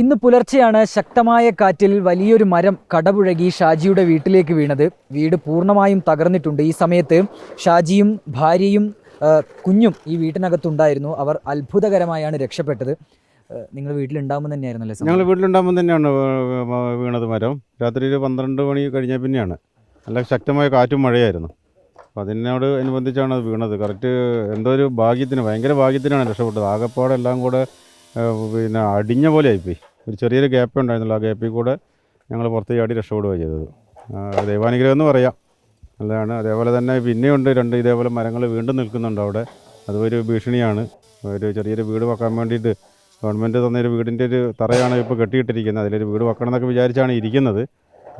ഇന്ന് പുലർച്ചെയാണ് ശക്തമായ കാറ്റിൽ വലിയൊരു മരം കടപുഴകി ഷാജിയുടെ വീട്ടിലേക്ക് വീണത്. വീട് പൂർണമായും തകർന്നിട്ടുണ്ട്. ഈ സമയത്ത് ഷാജിയും ഭാര്യയും കുഞ്ഞും ഈ വീട്ടിനകത്തുണ്ടായിരുന്നു. അവർ അത്ഭുതകരമായാണ് രക്ഷപ്പെട്ടത്. നിങ്ങൾ വീട്ടിലുണ്ടാകുമ്പോൾ തന്നെയായിരുന്നല്ലേ? ഞങ്ങൾ വീട്ടിലുണ്ടാകുമ്പോൾ തന്നെയാണ് വീണത് മരം. രാത്രി ഒരു പന്ത്രണ്ട് മണി കഴിഞ്ഞ പിന്നെയാണ്. നല്ല ശക്തമായ കാറ്റും മഴയായിരുന്നു. അപ്പോൾ അതിനോട് അനുബന്ധിച്ചാണ് അത് വീണത്. കറക്റ്റ് എന്തോ ഒരു ഭാഗ്യത്തിന് ഭയങ്കര ഭാഗ്യത്തിനാണ് രക്ഷപ്പെട്ടത്. ആകെപ്പാടെല്ലാം കൂടെ പിന്നെ അടിഞ്ഞ പോലെ ആയിപ്പോയി. ഒരു ചെറിയൊരു ഗ്യാപ്പ് ഉണ്ടായിരുന്നുള്ളൂ ആ ഗ്യാപ്പിൽ കൂടെ ഞങ്ങൾ പുറത്ത് ചാടി രക്ഷപ്പെടുകയാണ് ചെയ്തത്. ദൈവാനുഗ്രഹം എന്ന് പറയാം. നല്ലതാണ് അതേപോലെ തന്നെ പിന്നെയുണ്ട് രണ്ട് ഇതേപോലെ മരങ്ങൾ വീണ്ടും നിൽക്കുന്നുണ്ട് അവിടെ. അതൊരു ഭീഷണിയാണ്. ഒരു ചെറിയൊരു വീട് വെക്കാൻ വേണ്ടിയിട്ട് ഗവൺമെന്റ് തന്നൊരു വീടിന്റെ ഒരു തറയാണ് ഇപ്പോൾ കെട്ടിയിട്ടിരിക്കുന്നത്. അതിലൊരു വീട് വെക്കണം എന്നൊക്കെ വിചാരിച്ചാണ് ഇരിക്കുന്നത്.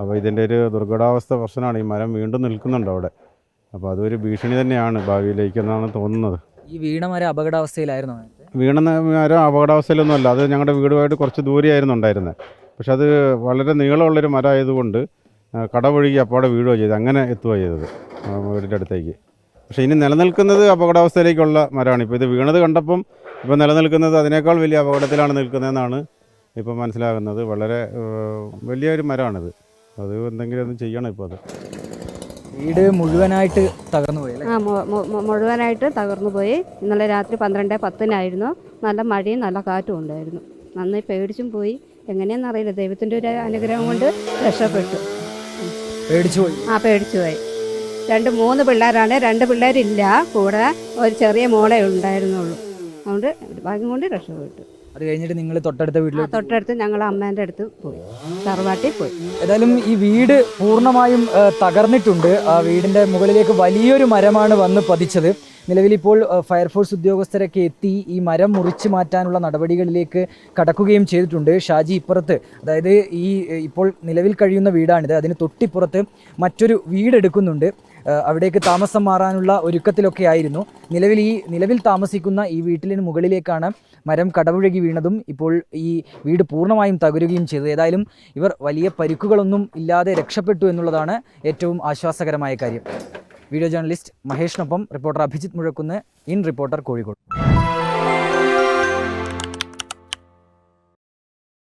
അപ്പോൾ ഇതിന്റെ ഒരു ദുർഘടാവസ്ഥ പ്രശ്നമാണ്. ഈ മരം വീണ്ടും നിൽക്കുന്നുണ്ട് അവിടെ. അപ്പോൾ അതൊരു ഭീഷണി തന്നെയാണ് ഭാവിയിലേക്ക് എന്നാണ് തോന്നുന്നത്. ഈ വീണ മരം അപകടാവസ്ഥയിലായിരുന്നു? നേരത്തെ? വീണ മരം അപകടാവസ്ഥയിലൊന്നും അല്ല അത് ഞങ്ങളുടെ വീടുമായിട്ട് കുറച്ച് ദൂരെയായിരുന്നു ഉണ്ടായിരുന്നത് പക്ഷെ അത് വളരെ നീളമുള്ളൊരു മരം ആയതുകൊണ്ട് ആ, കടപൊഴുകി അപ്പോടെ വീഴുകയോ ചെയ്ത് അങ്ങനെ എത്തുകയോ ചെയ്തത് വീടിന്റെ അടുത്തേക്ക്. പക്ഷേ ഇനി നിലനിൽക്കുന്നത് അപകടാവസ്ഥയിലേക്കുള്ള മരമാണ്. ഇപ്പോൾ ഇത് വീണത് കണ്ടപ്പം ഇപ്പോൾ നിലനിൽക്കുന്നത് അതിനേക്കാൾ വലിയ അപകടത്തിലാണ് നിൽക്കുന്നതെന്നാണ് ഇപ്പോൾ മനസ്സിലാകുന്നത്. വളരെ വലിയൊരു മരമാണിത്. അത് എന്തെങ്കിലും ഒന്നും ചെയ്യണം ഇപ്പോൾ അത്. വീട് മുഴുവനായിട്ട് തകർന്നു പോയി ആ മുഴുവനായിട്ട് തകർന്നു പോയി. ഇന്നലെ രാത്രി പന്ത്രണ്ട് പത്തിനായിരുന്നു. നല്ല മഴയും നല്ല കാറ്റും ഉണ്ടായിരുന്നു. നന്നായി പേടിച്ചും പോയി. എങ്ങനെയാണെന്ന് അറിയില്ല. ദൈവത്തിന്റെ ഒരു അനുഗ്രഹം കൊണ്ട് രക്ഷപ്പെട്ടു. പേടിച്ചു പോയി. ആ പേടിച്ചു പോയി. രണ്ട് മൂന്ന് പിള്ളേരാണ്. രണ്ട് പിള്ളേരില്ല. കൂടെ ഒരു ചെറിയ മോളെ ഉണ്ടായിരുന്നുള്ളൂ. അതുകൊണ്ട് ഭാഗ്യം കൊണ്ട് രക്ഷപ്പെട്ടു. അത് കഴിഞ്ഞിട്ട് നിങ്ങൾ തൊട്ടടുത്ത വീട്ടിൽ തൊട്ടടുത്ത് ഞങ്ങൾ അമ്മേന്റെ അടുത്ത് പോയി. തറവാട്ടിൽ പോയി. ഏതായാലും ഈ വീട് പൂർണമായും തകർന്നിട്ടുണ്ട്. ആ വീടിന്റെ മുകളിലേക്ക് വലിയൊരു മരമാണ് വന്ന് പതിച്ചത്. നിലവിലിപ്പോൾ ഇപ്പോൾ ഫയർഫോഴ്സ് ഉദ്യോഗസ്ഥരൊക്കെ എത്തി ഈ മരം മുറിച്ചു മാറ്റാനുള്ള നടപടികളിലേക്ക് കടക്കുകയും ചെയ്തിട്ടുണ്ട്. ഷാജി ഇപ്പുറത്ത് അതായത് ഈ ഇപ്പോൾ നിലവിൽ കഴിയുന്ന വീടാണിത്. അതിന് തൊട്ടിപ്പുറത്ത് മറ്റൊരു വീടെടുക്കുന്നുണ്ട്. അവിടേക്ക് താമസം മാറാനുള്ള ഒരുക്കത്തിലൊക്കെ ആയിരുന്നു. നിലവിൽ ഈ നിലവിൽ താമസിക്കുന്ന ഈ വീട്ടിലിന് മുകളിലേക്കാണ് മരം കടപുഴകി വീണതും ഇപ്പോൾ ഈ വീട് പൂർണമായും തകരുകയും ചെയ്തത്. ഏതായാലും ഇവർ വലിയ പരിക്കുകളൊന്നും ഇല്ലാതെ രക്ഷപ്പെട്ടു എന്നുള്ളതാണ് ഏറ്റവും ആശ്വാസകരമായ കാര്യം. Video journalist മഹേഷിനൊപ്പം reporter Abhijith Muzhakkunnu. In reporter Kozhikode.